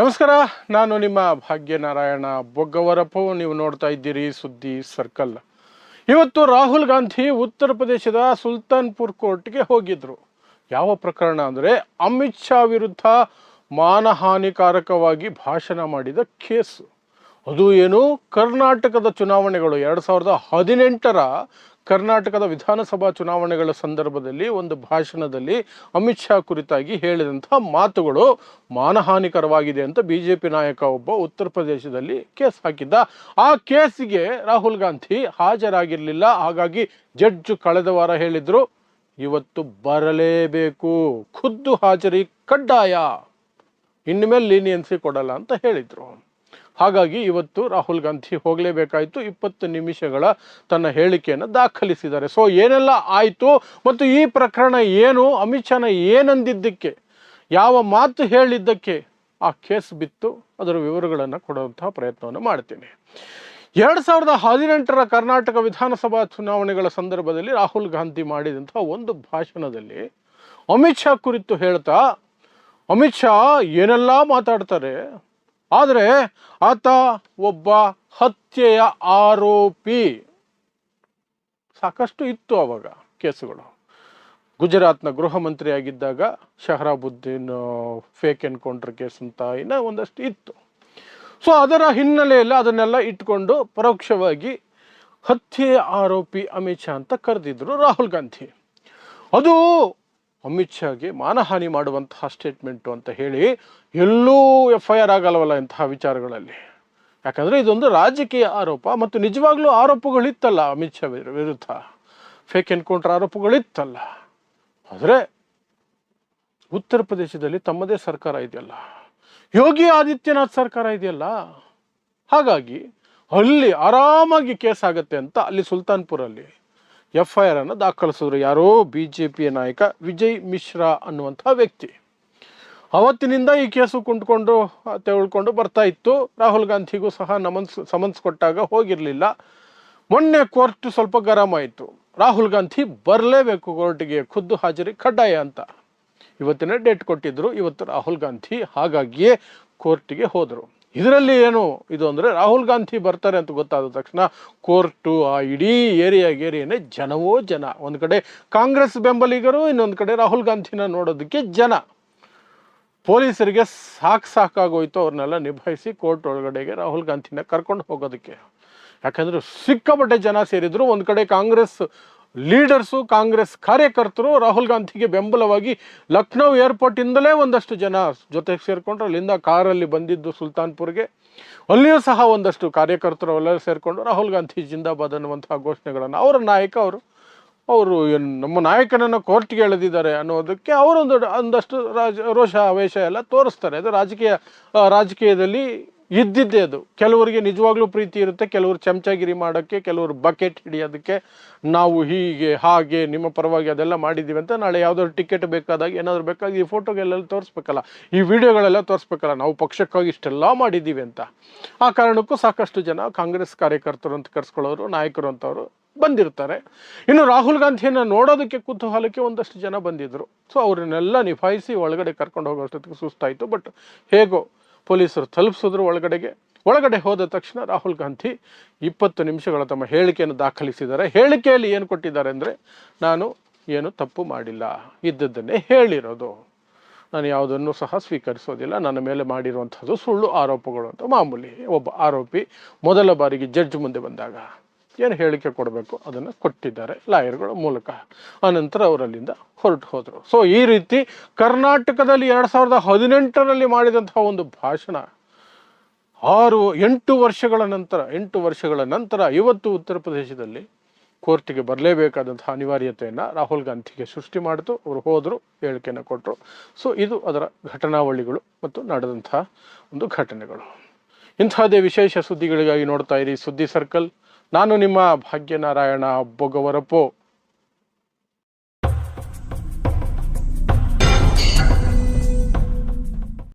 ನಮಸ್ಕಾರ, ನಾನು ನಿಮ್ಮ ಭಾಗ್ಯನಾರಾಯಣ ಬೊಗ್ಗವರಪ್ಪು ನೀವು ನೋಡ್ತಾ ಇದ್ದೀರಿ ಸುದ್ದಿ ಸರ್ಕಲ್. ಇವತ್ತು ರಾಹುಲ್ ಗಾಂಧಿ ಉತ್ತರ ಪ್ರದೇಶದ ಸುಲ್ತಾನ್ಪುರ್ ಕೋರ್ಟ್ಗೆ ಹೋಗಿದ್ರು. ಯಾವ ಪ್ರಕರಣ ಅಂದರೆ, ಅಮಿತ್ ಶಾ ವಿರುದ್ಧ ಮಾನಹಾನಿಕಾರಕವಾಗಿ ಭಾಷಣ ಮಾಡಿದ ಕೇಸು. ಅದು ಏನು? ಕರ್ನಾಟಕದ ಚುನಾವಣೆಗಳು ಎರಡು ಸಾವಿರದ ಹದಿನೆಂಟರ ಕರ್ನಾಟಕದ ವಿಧಾನಸಭಾ ಚುನಾವಣೆಗಳ ಸಂದರ್ಭದಲ್ಲಿ ಒಂದು ಭಾಷಣದಲ್ಲಿ ಅಮಿತ್ ಶಾ ಕುರಿತಾಗಿ ಹೇಳಿದಂಥ ಮಾತುಗಳು ಮಾನಹಾನಿಕರವಾಗಿದೆ ಅಂತ ಬಿ ಜೆ ಪಿ ನಾಯಕ ಒಬ್ಬ ಉತ್ತರ ಪ್ರದೇಶದಲ್ಲಿ ಕೇಸ್ ಹಾಕಿದ್ದ. ಆ ಕೇಸಿಗೆ ರಾಹುಲ್ ಗಾಂಧಿ ಹಾಜರಾಗಿರಲಿಲ್ಲ. ಹಾಗಾಗಿ ಜಡ್ಜ್ ಕಳೆದ ವಾರ ಹೇಳಿದ್ರು, ಇವತ್ತು ಬರಲೇಬೇಕು. ಖುದ್ದು ಹಾಜರಿ ಕಡ್ಡಾಯ. ಇನ್ಮೇಲೆ ಲೀನಿಯನ್ಸಿ ಕೊಡಲ್ಲ ಅಂತ ಹೇಳಿದರು. ಹಾಗಾಗಿ ಇವತ್ತು ರಾಹುಲ್ ಗಾಂಧಿ ಹೋಗಲೇಬೇಕಾಯಿತು. ಇಪ್ಪತ್ತು ನಿಮಿಷಗಳ ತನ್ನ ಹೇಳಿಕೆಯನ್ನು ದಾಖಲಿಸಿದ್ದಾರೆ. ಸೊ ಏನೆಲ್ಲ ಆಯಿತು ಮತ್ತು ಈ ಪ್ರಕರಣ ಏನು? ಅಮಿತ್ ಶಾನ ಏನಂದಿದ್ದಕ್ಕೆ? ಯಾವ ಮಾತು ಹೇಳಿದ್ದಕ್ಕೆ? ಆ ಕೇಸ್ ಬಿತ್ತು. ಅದರ ವಿವರಗಳನ್ನು ಕೊಡುವಂತಹ ಪ್ರಯತ್ನವನ್ನು ಮಾಡ್ತೀನಿ. ಎರಡು ಸಾವಿರದ ಹದಿನೆಂಟರ ಕರ್ನಾಟಕ ವಿಧಾನಸಭಾ ಚುನಾವಣೆಗಳ ಸಂದರ್ಭದಲ್ಲಿ ರಾಹುಲ್ ಗಾಂಧಿ ಮಾಡಿದಂಥ ಒಂದು ಭಾಷಣದಲ್ಲಿ ಅಮಿತ್ ಶಾ ಕುರಿತು ಹೇಳ್ತಾ, ಅಮಿತ್ ಶಾ, ಏನೆಲ್ಲ ಮಾತಾಡ್ತಾರೆ? ಆದರೆ ಆತ ಒಬ್ಬ ಹತ್ಯೆಯ ಆರೋಪಿ. ಸಾಕಷ್ಟು ಇತ್ತು ಅವಾಗ ಕೇಸುಗಳು. ಗುಜರಾತ್ನ ಗೃಹ ಮಂತ್ರಿಯಾಗಿದ್ದಾಗ ಶಹರಾಬುದ್ದೀನ್ ಫೇಕ್ ಎನ್ಕೌಂಟರ್ ಕೇಸ್ ಅಂತ ಇನ್ನ ಒಂದಷ್ಟು ಇತ್ತು. ಸೊ ಅದರ ಹಿನ್ನೆಲೆಯಲ್ಲಿ ಅದನ್ನೆಲ್ಲ ಇಟ್ಕೊಂಡು ಪರೋಕ್ಷವಾಗಿ ಹತ್ಯೆಯ ಆರೋಪಿ ಅಮಿತ್ ಶಾ ಅಂತ ಕರೆದಿದ್ರು ರಾಹುಲ್ ಗಾಂಧಿ. ಅದು ಅಮಿತ್ ಶಾಗೆ ಮಾನಹಾನಿ ಮಾಡುವಂತಹ ಸ್ಟೇಟ್ಮೆಂಟು ಅಂತ ಹೇಳಿ ಎಲ್ಲೂ ಎಫ್ ಐ ಆರ್ ಆಗಲ್ವಲ್ಲ ಇಂತಹ ವಿಚಾರಗಳಲ್ಲಿ. ಯಾಕಂದರೆ ಇದೊಂದು ರಾಜಕೀಯ ಆರೋಪ ಮತ್ತು ನಿಜವಾಗ್ಲೂ ಆರೋಪಗಳಿತ್ತಲ್ಲ ಅಮಿತ್ ಶಾ ವಿರು- ವಿರುದ್ಧ. ಫೇಕ್ ಎನ್ಕೌಂಟರ್ ಆರೋಪಗಳಿತ್ತಲ್ಲ. ಆದರೆ ಉತ್ತರ ಪ್ರದೇಶದಲ್ಲಿ ತಮ್ಮದೇ ಸರ್ಕಾರ ಇದೆಯಲ್ಲ. ಯೋಗಿ ಆದಿತ್ಯನಾಥ್ ಸರ್ಕಾರ ಇದೆಯಲ್ಲ. ಹಾಗಾಗಿ ಅಲ್ಲಿ ಆರಾಮಾಗಿ ಕೇಸ್ ಆಗುತ್ತೆ ಅಂತ ಅಲ್ಲಿ ಸುಲ್ತಾನ್ಪುರಲ್ಲಿ ಎಫ್ ಐ ಆರ್ ಅನ್ನು ದಾಖಲಿಸಿದ್ರು ಯಾರೋ ಬಿ ಜೆ ಪಿಯ ನಾಯಕ ವಿಜಯ್ ಮಿಶ್ರಾ ಅನ್ನುವಂಥ ವ್ಯಕ್ತಿ. ಅವತ್ತಿನಿಂದ ಈ ಕೇಸು ಕುಂಟ್ಕೊಂಡು ತೆಗೆದುಕೊಂಡು ಬರ್ತಾ ಇತ್ತು. ರಾಹುಲ್ ಗಾಂಧಿಗೂ ಸಹ ನಮನ್ಸ್, ಸಮನ್ಸ್ ಕೊಟ್ಟಾಗ ಹೋಗಿರಲಿಲ್ಲ. ಮೊನ್ನೆ ಕೋರ್ಟ್ ಸ್ವಲ್ಪ ಗರಂ ಆಯಿತು. ರಾಹುಲ್ ಗಾಂಧಿ ಬರಲೇಬೇಕು ಕೋರ್ಟ್ಗೆ, ಖುದ್ದು ಹಾಜರಿ ಕಡ್ಡಾಯ ಅಂತ. ಇವತ್ತಿನ ಡೇಟ್ ಕೊಟ್ಟಿದ್ದರು ಇವತ್ತು ರಾಹುಲ್ ಗಾಂಧಿ ಹಾಗಾಗಿಯೇ ಕೋರ್ಟಿಗೆ ಹೋದರು. ಇದರಲ್ಲಿ ಏನು ಇದು ಅಂದರೆ ರಾಹುಲ್ ಗಾಂಧಿ ಬರ್ತಾರೆ ಅಂತ ಗೊತ್ತಾದ ತಕ್ಷಣ ಕೋರ್ಟು ಆ ಇಡೀ ಏರಿಯಾ ಏರಿಯಾನೇ ಜನವೋ ಜನ. ಒಂದು ಕಡೆ ಕಾಂಗ್ರೆಸ್ ಬೆಂಬಲಿಗರು, ಇನ್ನೊಂದು ಕಡೆ ರಾಹುಲ್ ಗಾಂಧಿನ ನೋಡೋದಕ್ಕೆ ಜನ. ಪೊಲೀಸರಿಗೆ ಸಾಕು ಸಾಕಾಗೋಯ್ತು ಅವ್ರನ್ನೆಲ್ಲ ನಿಭಾಯಿಸಿ ಕೋರ್ಟ್ ಒಳಗಡೆಗೆ ರಾಹುಲ್ ಗಾಂಧಿನ ಕರ್ಕೊಂಡು ಹೋಗೋದಕ್ಕೆ. ಯಾಕಂದರೆ ಸಿಕ್ಕಾಪಟ್ಟೆ ಜನ ಸೇರಿದ್ರು, ಒಂದು ಕಡೆ ಕಾಂಗ್ರೆಸ್ ಲೀಡರ್ಸು ಕಾಂಗ್ರೆಸ್ ಕಾರ್ಯಕರ್ತರು ರಾಹುಲ್ ಗಾಂಧಿಗೆ ಬೆಂಬಲವಾಗಿ ಲಕ್ನೌ ಏರ್ಪೋರ್ಟಿಂದಲೇ ಒಂದಷ್ಟು ಜನ ಜೊತೆಗೆ ಸೇರಿಕೊಂಡ್ರು. ಅಲ್ಲಿಂದ ಕಾರಲ್ಲಿ ಬಂದಿದ್ದು ಸುಲ್ತಾನ್ಪುರ್ಗೆ. ಅಲ್ಲಿಯೂ ಸಹ ಒಂದಷ್ಟು ಕಾರ್ಯಕರ್ತರು ಎಲ್ಲರೂ ಸೇರಿಕೊಂಡು ರಾಹುಲ್ ಗಾಂಧಿ ಜಿಂದಾಬಾದ್ ಅನ್ನುವಂತಹ ಘೋಷಣೆಗಳನ್ನು ಅವರ ನಾಯಕ ಅವರು ಅವರು ನಮ್ಮ ನಾಯಕನನ್ನು ಕೋರ್ಟ್ಗೆ ಎಳೆದಿದ್ದಾರೆ ಅನ್ನೋದಕ್ಕೆ ಅವರೊಂದು ಒಂದಷ್ಟು ರಾಜ ರೋಷ ಆವೇಶ ಎಲ್ಲ ತೋರಿಸ್ತಾರೆ. ಅದು ರಾಜಕೀಯ, ರಾಜಕೀಯದಲ್ಲಿ ಇದ್ದಿದ್ದೇ ಅದು. ಕೆಲವರಿಗೆ ನಿಜವಾಗ್ಲೂ ಪ್ರೀತಿ ಇರುತ್ತೆ, ಕೆಲವರು ಚಮಚಗಿರಿ ಮಾಡೋಕ್ಕೆ, ಕೆಲವರು ಬಕೆಟ್ ಹಿಡಿಯೋದಕ್ಕೆ ನಾವು ಹೀಗೆ, ಹಾಗೆ, ನಿಮ್ಮ ಪರವಾಗಿ ಅದೆಲ್ಲ ಮಾಡಿದ್ದೀವಿ ಅಂತ ನಾಳೆ ಯಾವುದಾದ್ರು ಟಿಕೆಟ್ ಬೇಕಾದಾಗ, ಏನಾದರೂ ಬೇಕಾಗಿ ಈ ಫೋಟೋಗಳೆಲ್ಲ ತೋರಿಸ್ಬೇಕಲ್ಲ, ಈ ವಿಡಿಯೋಗಳೆಲ್ಲ ತೋರಿಸ್ಬೇಕಲ್ಲ, ನಾವು ಪಕ್ಷಕ್ಕಾಗಿ ಇಷ್ಟೆಲ್ಲ ಮಾಡಿದ್ದೀವಿ ಅಂತ. ಆ ಕಾರಣಕ್ಕೂ ಸಾಕಷ್ಟು ಜನ ಕಾಂಗ್ರೆಸ್ ಕಾರ್ಯಕರ್ತರು ಅಂತ ಕರೆಸ್ಕೊಳ್ಳೋರು, ನಾಯಕರು ಅಂತವರು ಬಂದಿರ್ತಾರೆ. ಇನ್ನು ರಾಹುಲ್ ಗಾಂಧಿಯನ್ನು ನೋಡೋದಕ್ಕೆ ಕುತೂಹಲಕ್ಕೆ ಒಂದಷ್ಟು ಜನ ಬಂದಿದ್ದರು ಸೊ ಅವರನ್ನೆಲ್ಲ ನಿಭಾಯಿಸಿ ಒಳಗಡೆ ಕರ್ಕೊಂಡು ಹೋಗೋಷ್ಟೊತ್ತಿಗೆ ಸುಸ್ತಾಯಿತು. ಬಟ್ ಹೇಗೋ ಪೊಲೀಸರು ತಲುಪಿಸಿದ್ರು ಒಳಗಡೆಗೆ. ಒಳಗಡೆ ಹೋದ ತಕ್ಷಣ ರಾಹುಲ್ ಗಾಂಧಿ ಇಪ್ಪತ್ತು ನಿಮಿಷಗಳ ತಮ್ಮ ಹೇಳಿಕೆಯನ್ನು ದಾಖಲಿಸಿದ್ದಾರೆ. ಹೇಳಿಕೆಯಲ್ಲಿ ಏನು ಕೊಟ್ಟಿದ್ದಾರೆ ಅಂದರೆ, ನಾನು ಏನು ತಪ್ಪು ಮಾಡಿಲ್ಲ. ಇದ್ದದ್ದನ್ನೇ ಹೇಳಿರೋದು. ನಾನು ಯಾವುದನ್ನು ಸಹ ಸ್ವೀಕರಿಸೋದಿಲ್ಲ. ನನ್ನ ಮೇಲೆ ಮಾಡಿರುವಂಥದ್ದು ಸುಳ್ಳು ಆರೋಪಗಳು ಅಂತ ಮಾಮೂಲಿ ಒಬ್ಬ ಆರೋಪಿ ಮೊದಲ ಬಾರಿಗೆ ಜಡ್ಜ್ ಮುಂದೆ ಬಂದಾಗ. ಏನು ಹೇಳಿಕೆ ಕೊಡಬೇಕು? ಅದನ್ನು ಕೊಟ್ಟಿದ್ದಾರೆ ಲಾಯರ್ಗಳ ಮೂಲಕ. ಆನಂತರ ಅವರಲ್ಲಿಂದ ಹೊರಟು ಹೋದರು. ಸೊ ಈ ರೀತಿ ಕರ್ನಾಟಕದಲ್ಲಿ ಎರಡು ಸಾವಿರದ ಹದಿನೆಂಟರಲ್ಲಿ ಮಾಡಿದಂತಹ ಒಂದು ಭಾಷಣ ಆರು, ಎಂಟು ವರ್ಷಗಳ ನಂತರ, ಎಂಟು ವರ್ಷಗಳ ನಂತರ ಇವತ್ತು ಉತ್ತರ ಪ್ರದೇಶದಲ್ಲಿ ಕೋರ್ಟಿಗೆ ಬರಲೇಬೇಕಾದಂತಹ ಅನಿವಾರ್ಯತೆಯನ್ನು ರಾಹುಲ್ ಗಾಂಧಿಗೆ ಸೃಷ್ಟಿ ಮಾಡಿತು. ಅವರು ಹೋದರು, ಹೇಳಿಕೆಯನ್ನು ಕೊಟ್ಟರು ಸೊ ಇದು ಅದರ ಘಟನಾವಳಿಗಳು ಮತ್ತು ನಡೆದಂತಹ ಒಂದು ಘಟನೆಗಳು. ಇಂಥದ್ದೇ ವಿಶೇಷ ಸುದ್ದಿಗಳಿಗಾಗಿ ನೋಡ್ತಾ ಇರಿ ಸುದ್ದಿ ಸರ್ಕಲ್. ನಾನು ನಿಮ್ಮ ಭಾಗ್ಯನಾರಾಯಣ ಬೊಗವರಪೋ